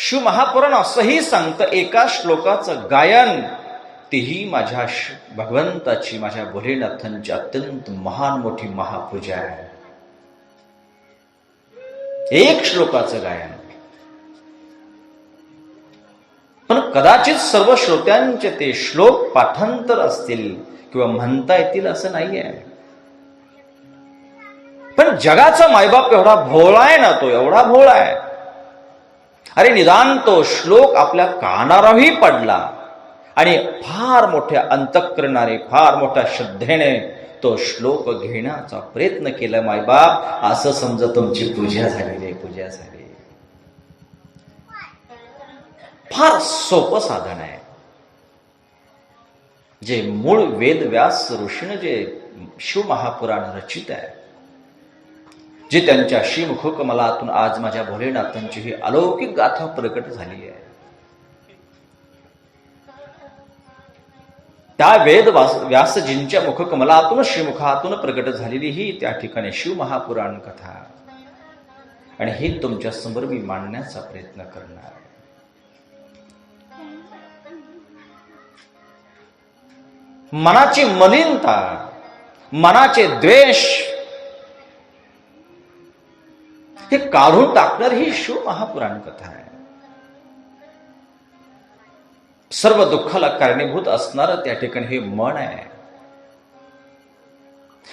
शिवमहापुराण असंही सांगतं एका श्लोकाचं गायन. तेही माझ्या भगवंताची माझ्या भोलेनाथांची अत्यंत महान मोठी महापूजा आहे. एक श्लोकाचं गायन. पण कदाचित सर्व श्रोत्यांचे ते श्लोक पाठांतर असतील किंवा म्हणता येतील असं नाहीये. पण जगाचा मायबाप एवढा भोळा आहे ना तो एवढा भोळा आहे. अरे निदान तो श्लोक आपल्या कानावरही पडला. आणि फार मोठ्या अंतकरणाने फार मोठ्या श्रद्धेने तो श्लोक घेण्याचा प्रयत्न केला मायबाप असं समजा तुमची पूजा झालेली आहे पूजा झाली फार सोपं साधन आहे. जे मूळ वेद व्यास ऋषीनं जे शिवमहापुराण रचित आहे जे त्यांच्या श्रीमुख आज माझ्या भोलेनाथांची ही अलौकिक गाथा प्रकट झाली आहे. त्या वेद व्यासजींच्या मुखकमलातून श्रीमुखातून प्रकट झालेली ही त्या ठिकाणी शिवमहापुराण कथा. आणि हे तुमच्यासमोर मी मांडण्याचा प्रयत्न करणार. मनाची मलिनता मनाचे द्वेष हे काढून टाकणार ही शिव महापुराण कथा आहे सर्व दुःखाला कारणीभूत असणारं त्या ठिकाणी हे मन आहे।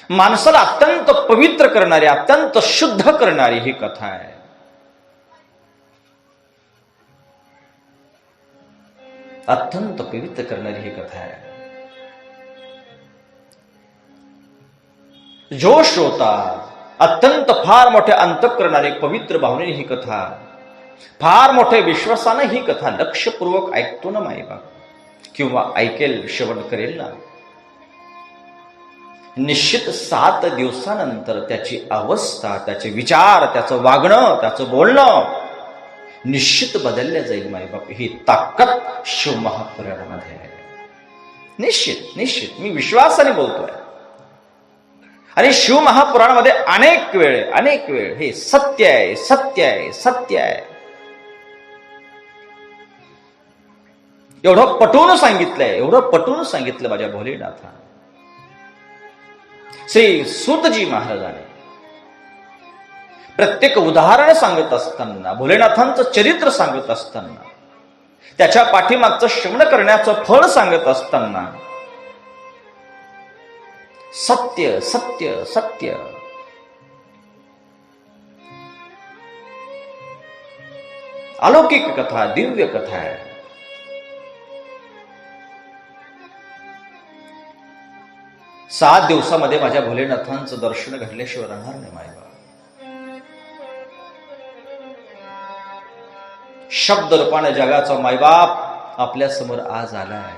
माणसाला अत्यंत पवित्र करणारी, अत्यंत शुद्ध करणारी ही कथा आहे। अत्यंत पवित्र करणारी ही कथा आहे। जो श्रोता अत्यंत फार मोठ्या अंत करणारे पवित्र भावनेने ही कथा. फार मोठ्या विश्वासाने ही कथा लक्षपूर्वक ऐकतो ना मायबा किंवा ऐकेल श्रवण करेल ना. निश्चित सात दिवसानंतर त्याची अवस्था त्याचे विचार त्याचं वागणं त्याचं बोलणं निश्चित बदलल्या जाईल मायबाप. ही ताकद शिवमहापुराणामध्ये आहे. निश्चित निश्चित. मी विश्वासाने बोलतोय. आणि शिव महापुराणामध्ये अनेक वेळ अनेक वेळ हे सत्य आहे सत्य आहे सत्य आहे. एवढं पटवून सांगितलंय एवढं पटवून सांगितलं माझ्या भोलेनाथा श्री सुतजी महाराजाने प्रत्येक उदाहरण सांगत असताना भोलेनाथांचं चरित्र सांगत असताना त्याच्या पाठीमागचं श्रवण करण्याचं फळ सांगत असताना सत्य सत्य सत्य. अलौकिक कथा दिव्य कथा है। सात दिवसामध्ये माझ्या भोलेनाथांचं दर्शन घडल्याशिवाय राहणार नाही मायबा शब्द रूपाने जगाचा मायबाप आपल्यासमोर आज आलाय.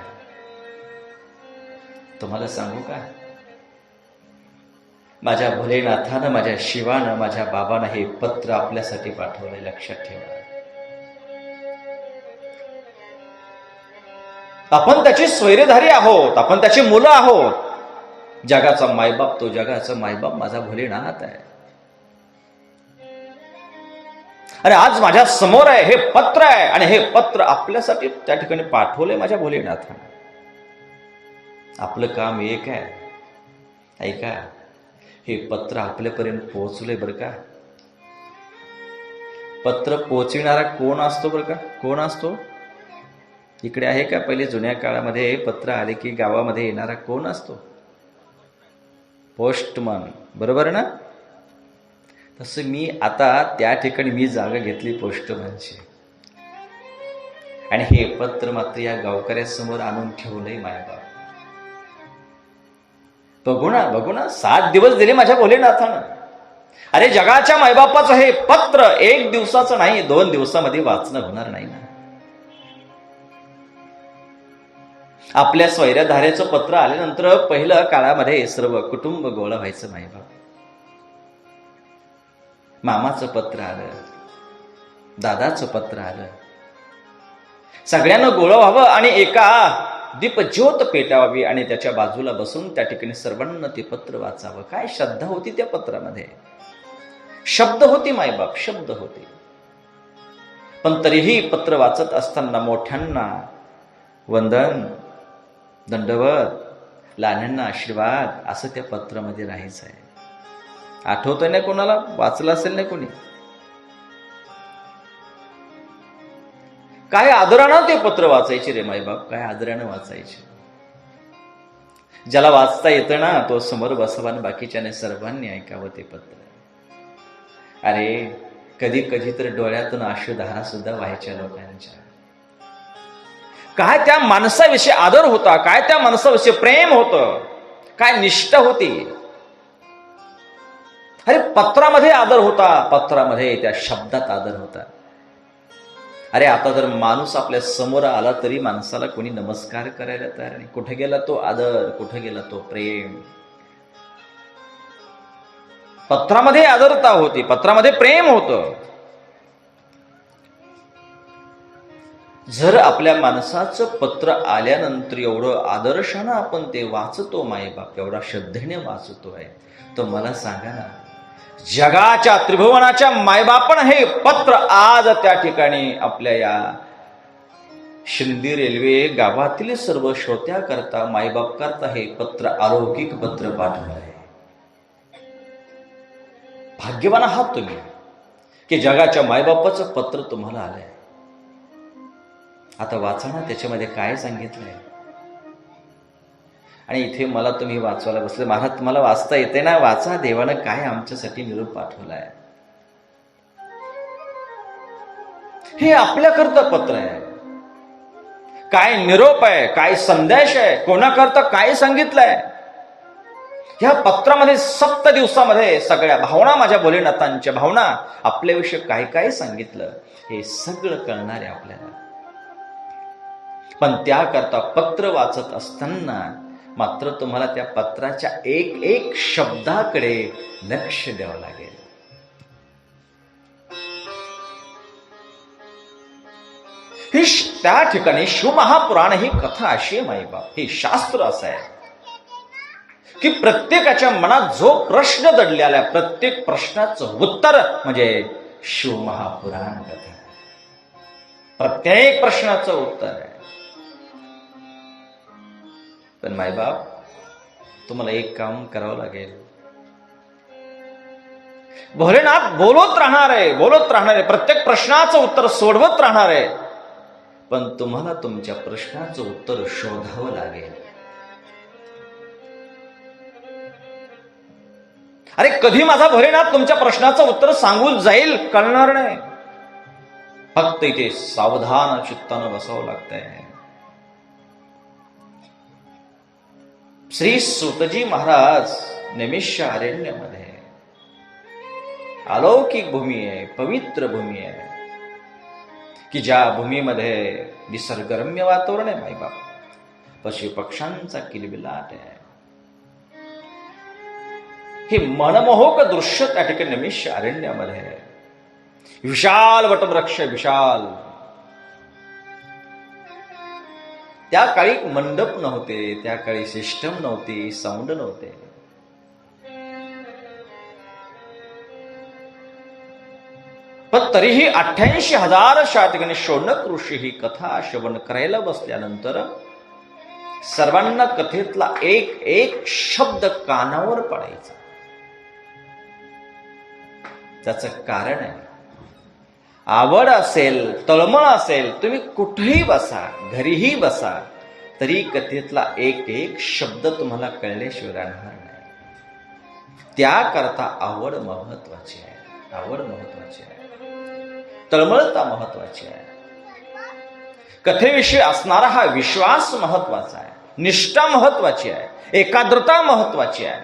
तुम्हाला सांगू का? माझ्या भोलेनाथानं माझ्या शिवानं माझ्या बाबानं हे पत्र आपल्यासाठी पाठवलंय. लक्षात ठेवा. आपण त्याची स्वैरधारी आहोत. आपण त्याची मुलं आहोत. जगाचा मायबाप तो जगाचा मायबाप माझा भोलेनाथ आहे. आणि आज माझ्यासमोर आहे हे पत्र आहे आणि हे पत्र आपल्यासाठी त्या ठिकाणी पाठवलंय माझ्या भोलेनाथानं. आपलं काम एक आहे. ऐका. हे पत्र आपल्यापर्यंत पोहोचले बरं का? पत्र पोचविणारा कोण असतो बरं का? कोण असतो? इकडे आहे का? पहिले जुन्या काळामध्ये पत्र आले की गावामध्ये येणारा कोण असतो? पोस्टमन. बरोबर ना? तसं मी आता त्या ठिकाणी मी जागा घेतली पोस्टमनची. आणि हे पत्र मात्र या गावकऱ्यासमोर आणून ठेवलंय गावात बघू ना बघू ना. सात दिवस दिले माझ्या भोलेनाथानं. अरे जगाच्या मायबापाचं हे पत्र एक दिवसाचं नाही दोन दिवसामध्ये वाचणं होणार नाही ना. आपल्या स्वैर्यधाऱ्याचं पत्र आल्यानंतर पहिलं काळामध्ये सर्व कुटुंब गोळा व्हायचं मायबाप. मामाचं पत्र आलं दादाचं पत्र आलं. सगळ्यांना गोळा व्हावं आणि एका दीपज्योत पेटावावी आणि त्याच्या बाजूला बसून त्या ठिकाणी सर्वांना ते पत्र वाचावं. काय श्रद्धा होती त्या पत्रामध्ये? शब्द होती मायबाप शब्द होते. पण तरीही पत्र वाचत असताना मोठ्यांना वंदन दंडवत लहान्यांना आशीर्वाद असं त्या पत्रामध्ये राहायचं आहे. आठवतंय ना कोणाला? वाचलं असेल ना कोणी? काय आदरानं ते पत्र वाचायचे रे माईबाप काय आदरानं वाचायचे? ज्याला वाचता येतं ना तो समोर बसवा बाकीच्याने सर्वांनी ऐकावं ते पत्र. अरे कधी कधी तर डोळ्यातून आशुधारा सुद्धा व्हायच्या लोकांच्या. काय त्या माणसाविषयी आदर होता? काय त्या माणसाविषयी प्रेम होतं? काय निष्ठा होती? अरे पत्रामध्ये आदर होता. पत्रामध्ये त्या शब्दात आदर होता. अरे आता जर माणूस आपल्यासमोर आला तरी माणसाला कोणी नमस्कार करायला तयार नाही. कुठे गेला तो आदर? कुठे गेला तो प्रेम? पत्रामध्ये आदरता होती. पत्रामध्ये प्रेम होतं. जर आपल्या माणसाचं पत्र आल्यानंतर एवढं आदर्शानं आपण ते वाचतो मायबाप एवढा श्रद्धेने वाचतोय तर मला सांगा ना जगाच्या त्रिभुवनाच्या मायबापण हे पत्र आज त्या ठिकाणी आपल्या या शिंदी रेल्वे गावातील सर्व श्रोत्या करता मायबाप करता हे पत्र अलौकिक पत्र पाठवलं आहे. भाग्यवान आहात तुम्ही की जगाच्या मायबापाचं पत्र तुम्हाला आलंय. आता वाचा ना त्याच्यामध्ये काय सांगितलंय? आणि इथे मला तुम्ही वाचवायला बसले. महाराज तुम्हाला वाचता येते ना? वाचा. देवानं काय आमच्यासाठी निरोप पाठवलाय? हे आपल्याकरता पत्र आहे. काय निरोप आहे? काय संदेश आहे? कोणाकरता काय सांगितलंय? ह्या पत्रामध्ये सप्त दिवसामध्ये सगळ्या भावना माझ्या भोलेनाथांच्या भावना आपल्याविषयी काय काय सांगितलं हे सगळं कळणार आहे आपल्याला. पण त्याकरता पत्र वाचत असताना मात्र तुम्हाला त्या पत्राच्या एक एक शब्दाकडे लक्ष द्यावं लागेल. ही त्या ठिकाणी शिवमहापुराण ही कथा अशी आहे माईबाप हे शास्त्र असं आहे की प्रत्येकाच्या मनात जो प्रश्न दडलेला आहे प्रत्येक प्रश्नाचं उत्तर म्हणजे शिवमहापुराण कथा. प्रत्येक प्रश्नाचं उत्तर आहे. पण मायबाप तुम्हाला एक काम करावं लागेल. भोलेनाथ बोलत राहणार आहे बोलत राहणार आहे. प्रत्येक प्रश्नाचं उत्तर सोडवत राहणार आहे. पण तुम्हाला तुमच्या प्रश्नाचं उत्तर शोधावं लागेल. अरे कधी माझा भोलेनाथ तुमच्या प्रश्नाचं उत्तर सांगून जाईल? कळणार नाही. फक्त इथे सावधान चित्तानं बसावं लागतंय. श्री सुतजी महाराज निमिष अरण्यामध्ये अलौकिक भूमी आहे पवित्र भूमी आहे की ज्या भूमीमध्ये निसर्गरम्य वातावरण आहे माईबाप पशु पक्ष्यांचा किलबिलाट आहे हे मनमोहक दृश्य त्या ठिकाणी निमिष अरण्यामध्ये विशाल वटवृक्ष, विशाल त्या काळी मंडप नव्हते त्या काळी सिस्टम नव्हती साऊंड नव्हते. पण तरीही अठ्ठ्याऐंशी हजार ठिकाणी शोणक ऋषी ही कथा श्रवण करायला बसल्यानंतर सर्वांना कथेतला एक एक शब्द कानावर पडायचा. त्याचं कारण आहे आवड असेल तळमळ असेल तुम्ही कुठेही बसा घरीही बसा तरी कथेतला एक एक शब्द तुम्हाला कळल्याशिवाय राहणार नाही त्याकरता आवड महत्वाची आहे. आवड महत्वाची आहे. तळमळता महत्वाची आहे. कथेविषयी असणारा हा विश्वास महत्त्वाचा आहे. निष्ठा महत्वाची आहे. एकाग्रता महत्वाची आहे.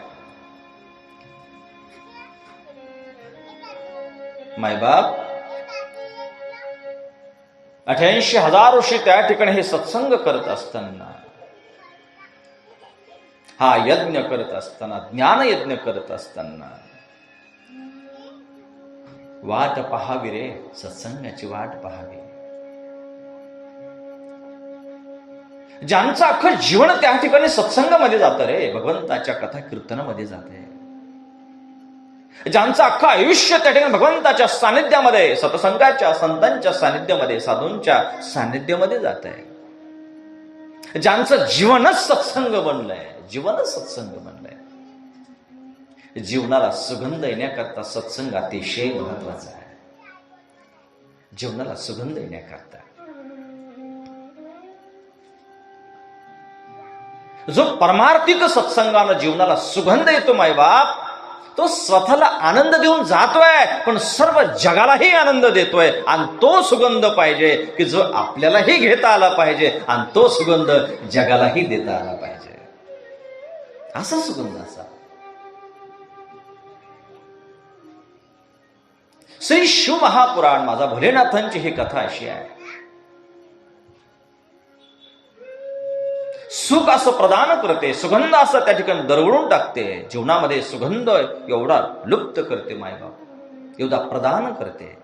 मायबाप अठ्याऐंशी हजार वर्षी त्या ठिकाणी हे सत्संग करत असताना हा यज्ञ करत असताना ज्ञान यज्ञ करत असताना वाट पहावी रे सत्संगाची वाट पहावी. ज्यांचं अख्खं जीवन त्या ठिकाणी सत्संगामध्ये जातं रे भगवंताच्या कथा कीर्तनामध्ये जाते. ज्यांचं अख्खं आयुष्य त्या ठिकाणी भगवंताच्या सानिध्यामध्ये सतसंगाच्या संतांच्या सानिध्यामध्ये साधूंच्या सानिध्यामध्ये जात आहे. ज्यांचं जीवनच सत्संग बनलंय जीवनच सत्संग बनलंय. जीवनाला सुगंध येण्याकरता सत्संग अतिशय महत्त्वाचा आहे. जीवनाला सुगंध येण्याकरता. जो परमार्थिक सत्संगानं जीवनाला सुगंध येतो मायबाप तो स्वतःला आनंद देऊन जातोय पण सर्व जगालाही आनंद देतोय. आणि तो सुगंध पाहिजे की जो आपल्यालाही घेता आला पाहिजे आणि तो सुगंध जगालाही देता आला पाहिजे. असा सुगंध असा. श्री शिव महापुराण माझा भोलेनाथांची ही कथा अशी आहे. सुख असं प्रदान करते सुगंध असं त्या ठिकाणी दरवळून टाकते. जीवनामध्ये सुगंध एवढा लुप्त करते मायबाप एवढा प्रदान करते.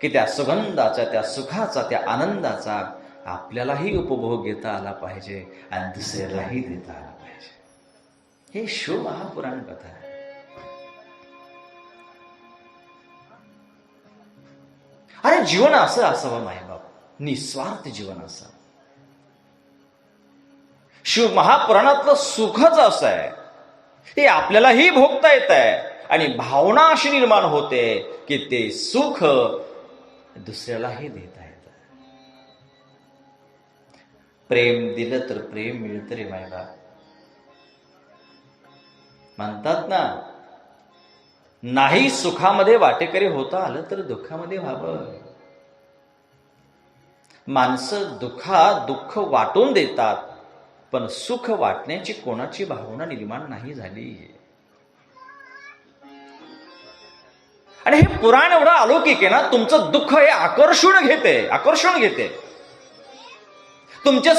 की त्या सुगंधाचा त्या सुखाचा त्या आनंदाचा आपल्यालाही उपभोग घेता आला पाहिजे आणि दुसऱ्यालाही देता आला पाहिजे. हे शिव महापुराण कथा आहे. अरे जीवन असं असावं मायबाप निस्वार्थ जीवन असावं. शिव महापुराणातलं सुखच असं आहे. ते आपल्यालाही भोगता येत आहे आणि भावना अशी निर्माण होते की ते सुख दुसऱ्यालाही देता येत. प्रेम दिलं तर प्रेम मिळतं रे मायबा. म्हणतात ना नाही सुखामध्ये वाटेकरी होता आलं तर दुःखामध्ये व्हावं. माणसं दुःखा दुःख वाटून देतात. पण सुख वाटण्याची कोणाची भावना निर्माण नाही झाली. आणि हे पुराण एवढं अलौकिक आहे ना तुमचं दुःख हे आकर्षण घेते आकर्षण घेते. तुमच्या